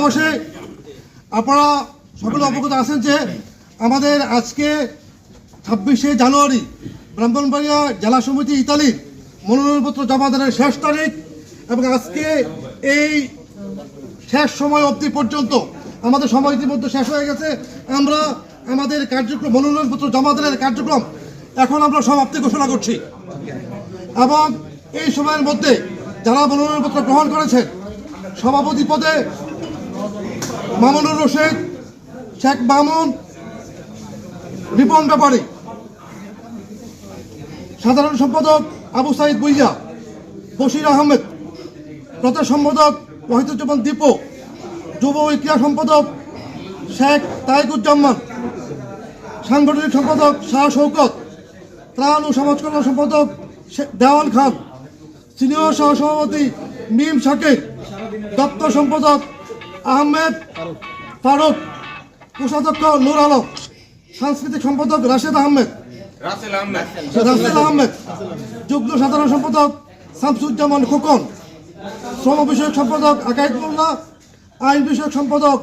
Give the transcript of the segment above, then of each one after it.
জেলাবাসী আপনারা সকলে অবগত আছেন যে আমাদের আজকে ছাব্বিশে জানুয়ারি ব্রাহ্মণবাড়িয়া জেলা সমিতি ইতালির মনোনয়নপত্র জমা দানের শেষ তারিখ এবং আজকে এই শেষ সময় অবধি পর্যন্ত আমাদের সময় ইতিমধ্যে শেষ হয়ে গেছে। আমরা আমাদের কার্যক্রম, মনোনয়নপত্র জমা দানের কার্যক্রম এখন আমরা সমাপ্তি ঘোষণা করছি। এবং এই সময়ের মধ্যে যারা মনোনয়নপত্র গ্রহণ করেছেন, সভাপতি পদে মামুনুর রশিদ, শেখ মামুন, রিপন ব্যাপারী। সাধারণ সম্পাদক আবু সাইদ বুইয়া, বশির আহমেদ। প্রচার সম্পাদক ওয়াহিদুজ্জামান দীপু। যুব ও ক্রীড়া সম্পাদক শেখ তাইকুজ্জামান সাংগঠনিক সম্পাদক শাহ শৌকত ত্রাণ ও সমাজ সম্পাদক দেওয়ান খান। সিনিয়র সহ সভাপতি মিম শাকির দপ্তর সম্পাদক আহমেদ ফারুক কোষাধ্যক্ষ নূর আলম সাংস্কৃতিক সম্পাদক রাশেদ আহমেদ রাসেল আহমেদ। যুগ্ম সাধারণ সম্পাদক শামসুজ্জামান খোকন শ্রম বিষয়ক সম্পাদক আকাইদ মোল্লা আইন বিষয়ক সম্পাদক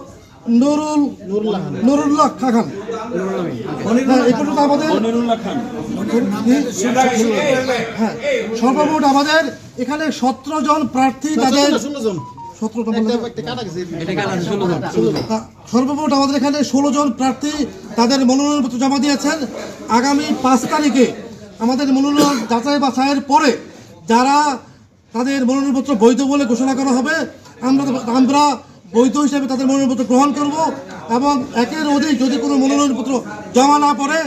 নুরুল নুরুল্লাহ খাখান হ্যাঁ, এই পর্যন্ত আমাদের হ্যাঁ সর্বমোট আমাদের এখানে সতেরো জন প্রার্থী তাদের সর্বমোট আমাদের এখানে ষোলো জন প্রার্থী তাদের মনোনয়নপত্র জমা দিয়েছেন। আগামী পাঁচ তারিখে আমাদের মনোনয়ন যাচাই বাছাইয়ের পরে যারা তাদের মনোনয়নপত্র বৈধ বলে ঘোষণা করা হবে আমরা আমরা বৈধ হিসেবে তাদের মনোনয়নপত্র গ্রহণ করব এবং একের অধিক যদি কোনো মনোনয়নপত্র জমা না পড়ে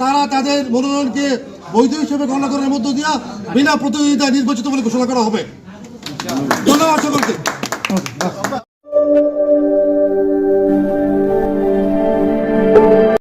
তারা তাদের মনোনয়নকে বৈধ হিসেবে গণনা করার মধ্য দিয়া বিনা প্রতিযোগিতায় নির্বাচিত বলে ঘোষণা করা হবে। ধন্যবাদ সকলকে। 하거든요.